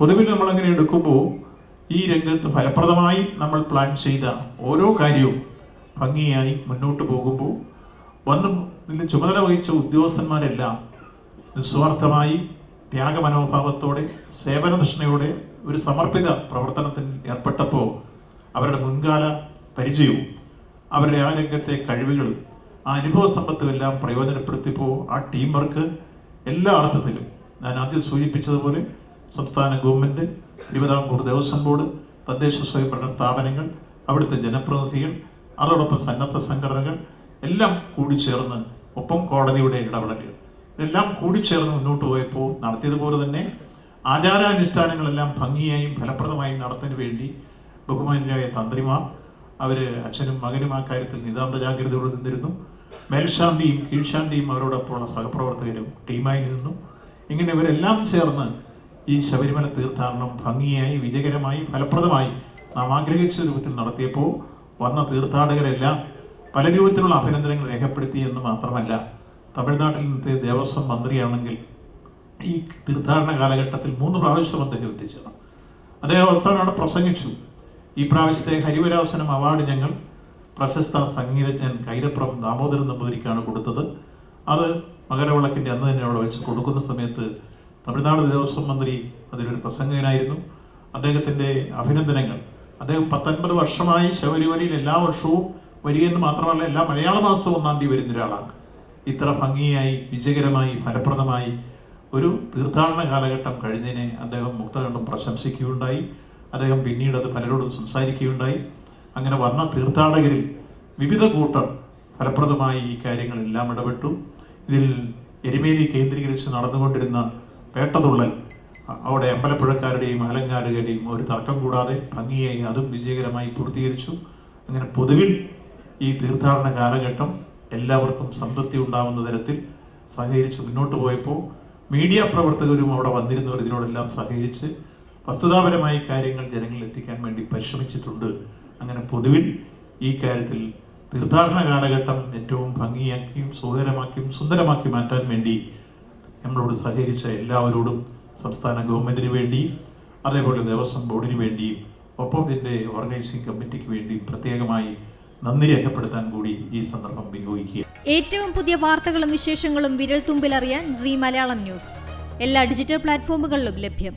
പൊതുവിൽ നമ്മൾ അങ്ങനെ എടുക്കുമ്പോൾ ഈ രംഗത്ത് ഫലപ്രദമായി നമ്മൾ പ്ലാൻ ചെയ്ത ഓരോ കാര്യവും ഭംഗിയായി മുന്നോട്ട് പോകുമ്പോൾ വന്ന് ചുമതല വഹിച്ച ഉദ്യോഗസ്ഥന്മാരെല്ലാം നിസ്വാർത്ഥമായി ത്യാഗമനോഭാവത്തോടെ സേവനദക്ഷിണയോടെ ഒരു സമർപ്പിത പ്രവർത്തനത്തിൽ ഏർപ്പെട്ടപ്പോൾ അവരുടെ മുൻകാല പരിചയവും അവരുടെ ആ രംഗത്തെ കഴിവുകളും ആ അനുഭവ സമ്പത്തും എല്ലാം പ്രയോജനപ്പെടുത്തിയപ്പോൾ ആ ടീം വർക്ക് എല്ലാ അർത്ഥത്തിലും ഞാൻ ആദ്യം സൂചിപ്പിച്ചതുപോലെ സംസ്ഥാന ഗവൺമെന്റ് തിരുവിതാംകൂർ ദേവസ്വം ബോർഡ് തദ്ദേശ സ്വയംഭരണ സ്ഥാപനങ്ങൾ അവിടുത്തെ ജനപ്രതിനിധികൾ അതോടൊപ്പം സന്നദ്ധ സംഘടനകൾ എല്ലാം കൂടി ചേർന്ന് ഒപ്പം കോടതിയുടെ ഇടപെടലുകൾ. ഇതെല്ലാം കൂടിച്ചേർന്ന് മുന്നോട്ട് പോയപ്പോൾ നടത്തിയതുപോലെ തന്നെ ആചാരാനുഷ്ഠാനങ്ങളെല്ലാം ഭംഗിയായും ഫലപ്രദമായും നടത്തിന് വേണ്ടി ബഹുമാന്യരായ തന്ത്രിമാർ അവർ അച്ഛനും മകനും ആ കാര്യത്തിൽ നിതാന്ത ജാഗ്രതയോടെ നിന്നിരുന്നു. മേൽശാന്തിയും കീഴ്ശാന്തിയും അവരോടൊപ്പമുള്ള സഹപ്രവർത്തകരും ടീമായി നിന്നു. ഇങ്ങനെ ഇവരെല്ലാം ചേർന്ന് ഈ ശബരിമല തീർത്ഥാടനം ഭംഗിയായി വിജയകരമായി ഫലപ്രദമായി നാം ആഗ്രഹിച്ച രൂപത്തിൽ നടത്തിയപ്പോൾ വന്ന തീർത്ഥാടകരെല്ലാം പല രൂപത്തിലുള്ള അഭിനന്ദനങ്ങൾ രേഖപ്പെടുത്തി എന്ന് മാത്രമല്ല തമിഴ്നാട്ടിൽ നിന്നത്തെ ദേവസ്വം മന്ത്രിയാണെങ്കിൽ ഈ തീർത്ഥാടന കാലഘട്ടത്തിൽ മൂന്ന് പ്രാവശ്യം അദ്ദേഹം എത്തിച്ചതാണ് അദ്ദേഹം അവസാനം അവിടെ പ്രസംഗിച്ചു. ഈ പ്രാവശ്യത്തെ ഹരിവരാസനം അവാർഡ് ഞങ്ങൾ പ്രശസ്ത സംഗീതജ്ഞൻ കൈരപ്രം ദാമോദരൻ നമ്പൂതിരിക്കാണ് കൊടുത്തത്. അത് മകരവിളക്കിന്റെ അന്ന് തന്നെ അവിടെ വെച്ച് കൊടുക്കുന്ന സമയത്ത് തമിഴ്നാട് ദേവസ്വം മന്ത്രി അതിലൊരു പ്രസംഗകനായിരുന്നു. അദ്ദേഹത്തിന്റെ അഭിനന്ദനങ്ങൾ. അദ്ദേഹം പത്തൊൻപത് വർഷമായി ശബരിമലയിൽ എല്ലാ വർഷവും വരികയെന്ന് മാത്രമല്ല എല്ലാ മലയാള മാസവും ഒന്നാം തീയതി വരുന്ന ഒരാളാണ്. ഇത്ര ഭംഗിയായി വിജയകരമായി ഫലപ്രദമായി ഒരു തീർത്ഥാടന കാലഘട്ടം കഴിഞ്ഞതിനെ അദ്ദേഹം മുക്തകണ്ഠം പ്രശംസിക്കുകയുണ്ടായി. അദ്ദേഹം പിന്നീട് അത് പലരോടും സംസാരിക്കുകയുണ്ടായി. അങ്ങനെ വന്ന തീർത്ഥാടകരിൽ വിവിധ കൂട്ടർ ഫലപ്രദമായി ഈ കാര്യങ്ങളെല്ലാം ഇടപെട്ടു. ഇതിൽ എരുമേലി കേന്ദ്രീകരിച്ച് നടന്നുകൊണ്ടിരുന്ന പേട്ടതുള്ളൽ അവിടെ അമ്പലപ്പുഴക്കാരുടെയും അലങ്കാരുടെയും ഒരു തർക്കം കൂടാതെ ഭംഗിയായി അതും വിജയകരമായി പൂർത്തീകരിച്ചു. അങ്ങനെ പൊതുവിൽ ഈ തീർത്ഥാടന കാലഘട്ടം എല്ലാവർക്കും സംതൃപ്തി ഉണ്ടാവുന്ന തരത്തിൽ സഹകരിച്ച് മുന്നോട്ട് പോയപ്പോൾ മീഡിയ പ്രവർത്തകരും അവിടെ വന്നിരുന്നവർ ഇതിനോടെല്ലാം സഹകരിച്ച് വസ്തുതാപരമായി കാര്യങ്ങൾ ജനങ്ങളിൽ എത്തിക്കാൻ വേണ്ടി പരിശ്രമിച്ചിട്ടുണ്ട്. അങ്ങനെ പൊതുവിൽ ഈ കാര്യത്തിൽ തീർത്ഥാടന കാലഘട്ടം ഏറ്റവും ഭംഗിയാക്കിയും സുഖകരമാക്കിയും സുന്ദരമാക്കി മാറ്റാൻ വേണ്ടി നമ്മളോട് സഹകരിച്ച എല്ലാവരോടും സംസ്ഥാന ഗവൺമെന്റിന് വേണ്ടിയും അതേപോലെ ദേവസ്വം ബോർഡിന് വേണ്ടിയും ഒപ്പം ഇതിന്റെ ഓർഗനൈസിംഗ് കമ്മിറ്റിക്ക് വേണ്ടിയും പ്രത്യേകമായി നന്ദി രേഖപ്പെടുത്താൻ കൂടി ഈ സന്ദർഭം വിനിയോഗിക്കുക ഏറ്റവും പുതിയ വാർത്തകളും വിശേഷങ്ങളും വിരൽ തുമ്പിലറിയാൻ സി മലയാളം ന്യൂസ്. എല്ലാ ഡിജിറ്റൽ പ്ലാറ്റ്ഫോമുകളിലും ലഭ്യം.